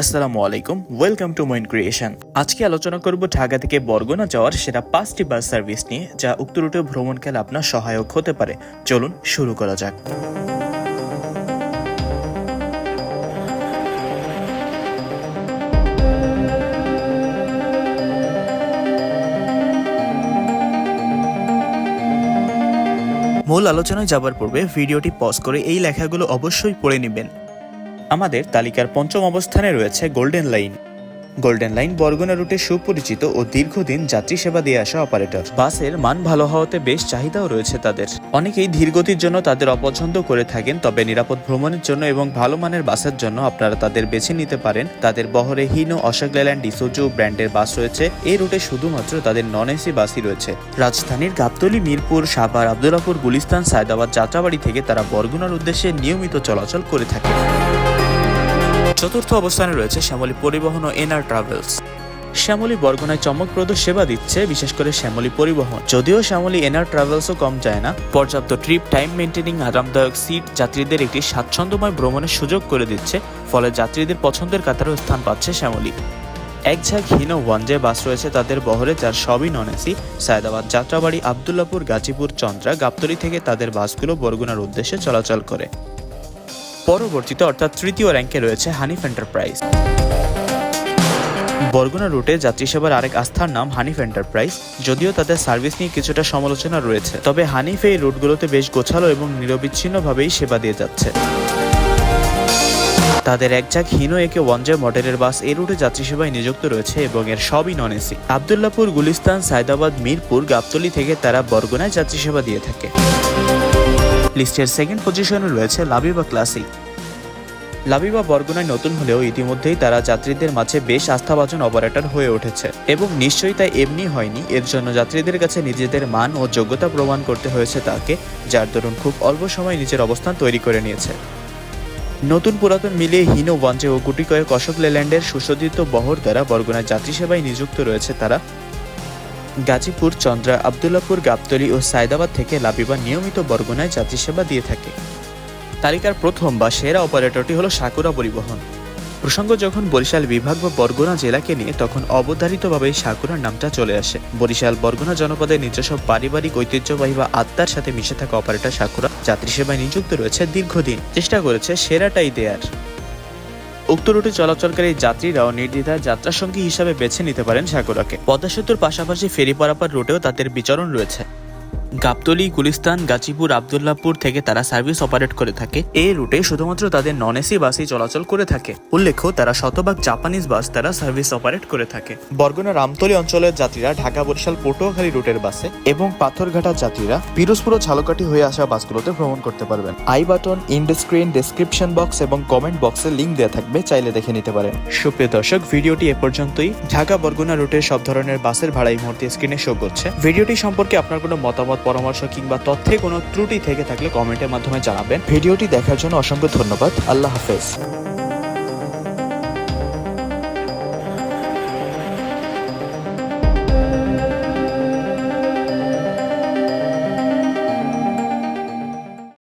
আসসালামু আলাইকুম welcome to mine creation আজকে আলোচনা করব ঢাকা থেকে বরগুনা যাওয়ার সেরা পাঁচটি বাস সার্ভিস নিয়ে, যা উক্ত রুটে ভ্রমণকালে আপনার সহায়ক হতে পারে। চলুন শুরু করা যাক। মূল আলোচনায় যাবার পূর্বে ভিডিওটি পজ করে এই লেখাগুলো অবশ্যই পড়ে নেবেন। আমাদের তালিকার পঞ্চম অবস্থানে রয়েছে golden line golden line Barguna রুটে সুপরিচিত ও দীর্ঘদিন যাত্রী সেবা দিয়ে আসা অপারেটর বাসের মান ভালো হওয়াতে বেশ চাহিদাও রয়েছে তাদের। অনেকেই ধীরগতির জন্য তাদের অপছন্দ করে থাকেন, তবে নিরাপদ ভ্রমণের জন্য এবং ভালো মানের বাসের জন্য আপনারা তাদের বেছে নিতে পারেন। তাদের বহরে হিনো অশোক লেল্যান্ড ডিসোজো ব্র্যান্ডের বাস রয়েছে। এই রুটে শুধুমাত্র তাদের নন এসি বাসই রয়েছে। রাজধানীর গাবতলী, মিরপুর, সাভার আবদুল্লাপুর গুলিস্তান, সায়দাবাদ, যাত্রাবাড়ি থেকে তারা বরগুনার উদ্দেশ্যে নিয়মিত চলাচল করে থাকে চতুর্থ অবস্থানে রয়েছে শ্যামলী পরিবহন ও এনআর ট্রাভেলস। শ্যামলী বরগুনায় চমকপ্রদ সেবা দিচ্ছে, বিশেষ করে শ্যামলী পরিবহন। যদিও শ্যামলী এনআর ট্রাভেলসও কম যায় না, পর্যাপ্ত ট্রিপ টাইম মেনটেনিং আরামদায়ক সিট যাত্রীদের একটি স্বাচ্ছন্দ্যময় ভ্রমণের সুযোগ করে দিচ্ছে, ফলে যাত্রীদের পছন্দের কাতারেও স্থান পাচ্ছে শ্যামলী। এক ঝাঁক হিনো ওয়ানজে বাস রয়েছে তাদের বহরে যার সবই নন এসি সায়দাবাদ যাত্রাবাড়ি, আবদুল্লাপুর, গাজীপুর, চন্দ্রা, গাবতলী থেকে তাদের বাসগুলো বরগুনার উদ্দেশ্যে চলাচল করে। পরবর্তীতে অর্থাৎ তৃতীয় র্যাঙ্কে রয়েছে হানিফ এন্টারপ্রাইজ। বরগুনা রুটে যাত্রী সেবার আরেক আস্থার নাম হানিফ এন্টারপ্রাইজ, যদিও তাদের সার্ভিস নিয়ে কিছুটা সমালোচনা রয়েছে। তবে হানিফ এই রুটগুলোতে বেশ গোছালো এবং নিরবিচ্ছিন্নভাবেই সেবা দিয়ে যাচ্ছে। তাদের একঝাক হিনো একে ওয়ানজে মডেলের বাস এই রুটে যাত্রী সেবায় নিযুক্ত রয়েছে এবং এর সবই নন এসি আবদুল্লাপুর, গুলিস্তান, সায়দাবাদ, মিরপুর, গাবতলি থেকে তারা বরগুনায় যাত্রী সেবা দিয়ে থাকে। লিস্টের সেকেন্ড পজিশনে রয়েছে লাবিবা ক্লাসিক লাবিবা বরগুনায় নতুন হলেও ইতিমধ্যেই তারা যাত্রীদের মাঝে বেশ আস্থাভাজন অপারেটর হয়ে উঠেছে এবং নিশ্চয়ই তাই এমনি হয়নি, এর জন্য যাত্রীদের কাছে নিজেদের মান ও যোগ্যতা প্রমাণ করতে হয়েছে তাকে, যার দরুন খুব অল্প সময় নিজের অবস্থান তৈরি করে নিয়েছে। নতুন পুরাতন মিলিয়ে হিনো ওয়াঞ্চে ও গুটি কয়েক অশোক লেল্যান্ডের সুসজ্জিত বহর দ্বারা বরগুনায় যাত্রী সেবায় নিযুক্ত রয়েছে তারা। গাজীপুর, চন্দ্রা, আবদুল্লাপুর, গাবতলী ও সায়দাবাদ থেকে লাবিবা নিয়মিত বরগুনায় যাত্রী সেবা দিয়ে থাকে। তালিকার প্রথম বা সেরা অপারেটরটি হলো সাকুরা পরিবহন। প্রসঙ্গ, যখন বরিশাল বিভাগ বা বরগুনা জেলাকে নিয়ে তখন অবধারিতভাবেই সাকুরার নামটা চলে আসে। বরিশাল বরগুনা জনপদের নিজস্ব পারিবারিক ঐতিহ্যবাহী বা আত্মার সাথে মিশে থাকা অপারেটর সাকুরা যাত্রী সেবায় নিযুক্ত রয়েছে দীর্ঘদিন। চেষ্টা করেছে সেরাটাই দেয়ার। উক্ত রুটে চলাচলকারী যাত্রীরাও নির্দ্বিধায় যাত্রা সঙ্গী হিসাবে বেছে নিতে পারেন সাগরাকে পদ্মা সেতুর পাশাপাশি ফেরি পারাপার রুটেও তাদের বিচরণ রয়েছে। গাবতলী, গুলিস্তান, গাজীপুর, আবদুল্লাপুর থেকে তারা সার্ভিস অপারেট করে থাকে। এই রুটে শুধুমাত্র তাদের নন এসি বাসই চলাচল করে থাকে। উল্লেখ্য, তারা শতভাগ জাপানিজ বাস তারা সার্ভিস অপারেট করে থাকে। বরগুনা রামতলি অঞ্চলের যাত্রীরা ঢাকা, বরিশাল, পটুয়াখালী রুটের বাসে এবং পাথরঘাটার যাত্রীরা পিরোজপুর ও ঝালকাঠি হয়ে আসা বাসগুলোতে ভ্রমণ করতে পারবেন। I button, end screen, description box এবং কমেন্ট বক্সে লিঙ্ক দেওয়া থাকবে, চাইলে দেখে নিতে পারেন। সুপ্রিয় দর্শক, ভিডিওটি এ পর্যন্তই। ঢাকা, বরগুনা রুটের সব ধরনের বাসের ভাড়া এই মুহূর্তে স্ক্রিনে শো করছে। ভিডিওটি সম্পর্কে আপনার কোনো মতামত পরামর্শ কিংবা তথ্যে কোনো ত্রুটি থেকে থাকলে কমেন্টের মাধ্যমে জানাবেন। ভিডিওটি দেখার জন্য অসংখ্য ধন্যবাদ। আল্লাহ হাফেজ।